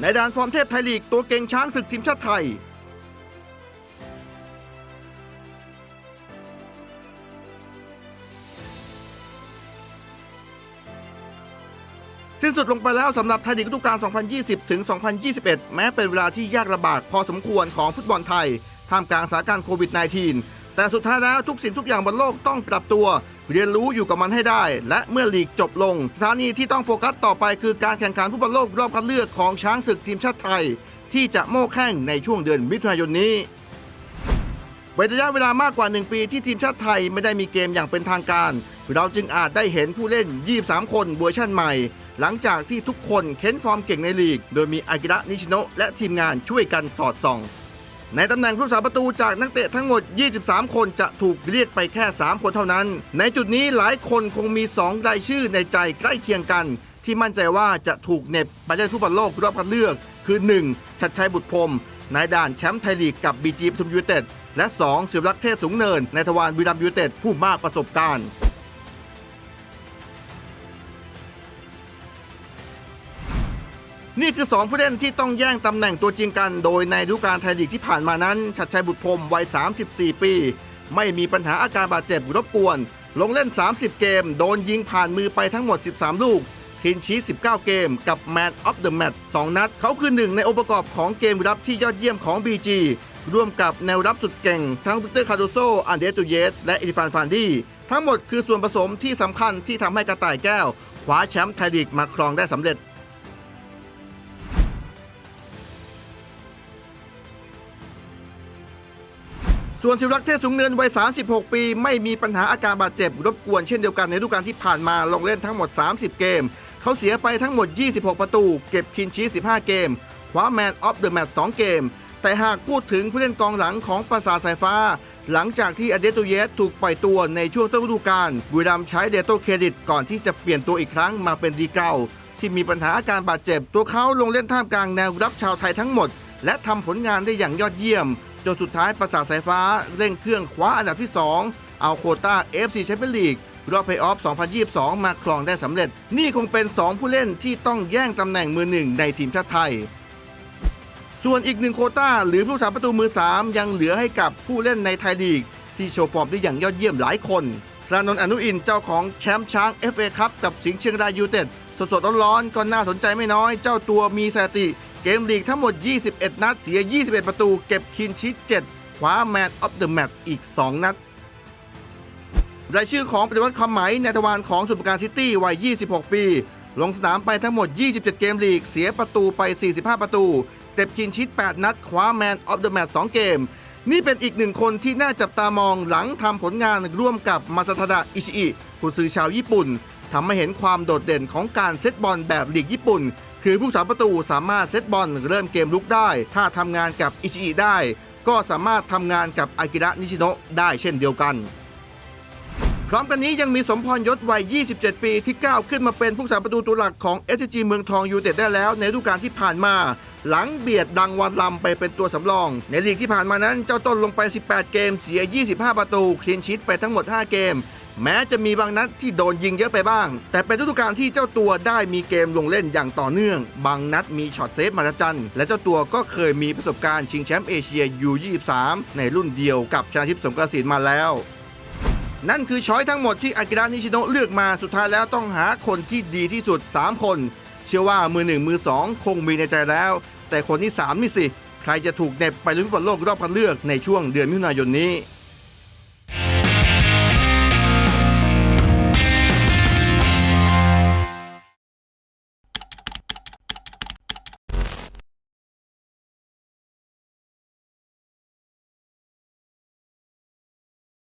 ในด่านฟอร์มเทพไทยลีกตัวเก่งช้างศึกทีมชาติไทย สิ้นสุดลงไปแล้วสำหรับไทยลีกฤดูกาล 2020 ถึง 2021 แม้เป็นเวลาที่ยากลำบากพอสมควรของฟุตบอลไทย ท่ามกลางสถานการณ์โควิด -19 แต่สุดท้ายแล้วทุกสิ่งทุกอย่างบนโลกต้องปรับตัว เรียนรู้อยู่กับมันให้ได้ และเมื่อลีกจบลง สถานีที่ต้องโฟกัสต่อไปคือการแข่งขันฟุตบอลโลกรอบคัดเลือกของช้างศึกทีมชาติไทย ที่จะโม่แข่งในช่วงเดือนมิถุนายนนี้เป็นระยะเวลามากกว่า 1 ปีที่ทีมชาติไทยไม่ได้มีเกมอย่างเป็นทางการ เราจึงอาจได้เห็นผู้เล่น 23 คนเวอร์ชั่นใหม่ หลังจากที่ทุกคนเค้นฟอร์มเก่งในลีก โดยมีอากิระนิชิโนะและทีมงานช่วยกันสอดส่อง ในตำแหน่งผู้รักษาประตูจากนักเตะทั้งหมด 23 คนจะถูกเรียกไปแค่ 3 คนเท่านั้น ในจุดนี้หลายคนคงมี 2 รายชื่อในใจใกล้เคียงกัน ที่มั่นใจว่าจะถูกเน็บไปเล่นฟุตบอลโลกรอบคัดเลือก คือ 1. ชัดชัยบุตรพรมนายด่านแชมป์ไทยลีกกับบีจีปทุมยูเต็ดและ 2. ศิวรักษ์เทศสูงเนินในทวารวีรัมยูเต็ดผู้มากประสบการณ์ นี่คือ 2 ผู้เล่นที่ต้องแย่งตำแหน่งตัวจริงกัน โดยในฤดูกาลไทยลีกที่ผ่านมานั้น ชัดชัยบุตรพรมวัย 34 ปี ไม่มีปัญหาอาการบาดเจ็บรบกวน ลงเล่น 30 เกม โดนยิงผ่านมือไปทั้งหมด 13 ลูกทีนชีส19 เกม กับ Man of the Match 2นัด เขาคือหนึ่งในองค์ประกอบของเกมรับที่ยอดเยี่ยมของ BG ร่วมกับแนวรับสุดเก่ง ทั้งวิกเตอร์คาโดโซ อันเดรตูเยส และอิริฟานฟานดี้ ทั้งหมดคือส่วนผสมที่สำคัญที่ทำให้กระต่ายแก้วคว้าแชมป์ไทยลีกมาครองได้สำเร็จ ส่วนศิวรักษ์เทศสูงเนินวัย 36 ปี ไม่มีปัญหาอาการบาดเจ็บ รบกวนเช่นเดียวกันในฤดูกาลที่ผ่านมาลงเล่นทั้งหมด 30 เกม เขาเสียไปทั้งหมด 26 ประตู เก็บคินชี15 เกมคว้าแมนออฟเดอะแมตช์2เกม แต่หากพูดถึงผู้เล่นกองหลังของปราสาทสายฟ้า หลังจากที่อเดโตเยสถูกปล่อยตัวในช่วงต้นฤดูกาลบุรีรัมใช้เดโตเครดิตก่อนที่จะเปลี่ยนตัวอีกครั้งมาเป็นดีเกาที่มีปัญหาอาการบาดเจ็บ ตัวเขาลงเล่นท่ามกลางแนวรับชาวไทยทั้งหมด และทำผลงานได้อย่างยอดเยี่ยม จนสุดท้ายประสาทสายฟ้าเร่งเครื่องคว้าอันดับที่ 2 เอาโคต้า FC แชมเปี้ยนลีกรอบเพย์ออฟ 2022 มาครองได้สำเร็จ นี่คงเป็น 2 ผู้เล่นที่ต้องแย่งตำแหน่งมือหนึ่งในทีมชาติไทย ส่วนอีกหนึ่งโคต้าหรือผู้สาประตูมือ 3 ยังเหลือให้กับผู้เล่นในไทยลีก ที่โชว์ฟอร์มได้อย่างยอดเยี่ยมหลายคนสานนท์อนุอินเจ้าของแชมป์ช้าง FA ครับกับสิงห์เชียงรายยูไนเต็ดสดๆร้อนๆก็น่าสนใจไม่น้อย เจ้าตัวมีสถิติ เกมลีกทั้งหมด 21 นัด เสีย 21 ประตู เก็บคินชิต7คว้าแมนออฟเดอะแมตช์อีก 2 นัด รายชื่อของปฏิวัติคำไหมในทวารของสุปการซิตี้วัย 26 ปี ลงสนามไปทั้งหมด 27 เกมลีก เสียประตูไป 45 ประตู เก็บคินชิต8 นัด คว้าแมนออฟเดอะแมตช์2เกม นี่เป็นอีกหนึ่งคนที่น่าจับตามองหลังทำผลงานร่วมกับมาซาทาดะอิชิอิผู้ซื้อชาวญี่ปุ่นทำให้เห็นความโดดเด่นของการเซตบอลแบบลีกญี่ปุ่น คือผู้สาประตูสามารถเซตบอลเริ่มเกมลุกได้ ถ้าทำงานกับอิชิอิได้ ก็สามารถทำงานกับอากิระนิชิโนะได้เช่นเดียวกัน พร้อมกันนี้ยังมีสมพรยศวัย 27 ปีที่ก้าวขึ้นมาเป็นผู้สาประตูตัวหลักของ s อ g เมืองทองยูไนเต็ดได้แล้วในฤดูกาลที่ผ่านมา หลังเบียดดังวันลำไปเป็นตัวสำรอง ในลีกที่ผ่านมานั้นเจ้าต้นลงไป 18 เกมเสีย 25 ประตูคลีนชีตไปทั้งหมด 5 เกม แม้จะมีบางนัดที่โดนยิงเยอะไปบ้าง แต่เป็นฤดูกาลที่เจ้าตัวได้มีเกมลงเล่นอย่างต่อเนื่อง บางนัดมีช็อตเซฟมาจันและเจ้าตัวก็เคยมีประสบการณ์ชิงแชมป์เอเชีย U23 ในรุ่นเดียวกับชนะทิพย์สงกระสินมาแล้วนั่นคือช้อยทั้งหมดที่อากิระนิชิโนะเลือกมาสุดท้ายแล้วต้องหาคนที่ดีที่สุด 3 คน เชื่อว่ามือหนึ่งมือสองคงมีในใจแล้ว แต่คนที่ 3 นี่สิ ใครจะถูกเน็บไปลุ้นฟุตบอลโลกรอบคัดเลือกในช่วงเดือนมิถุนายนนี้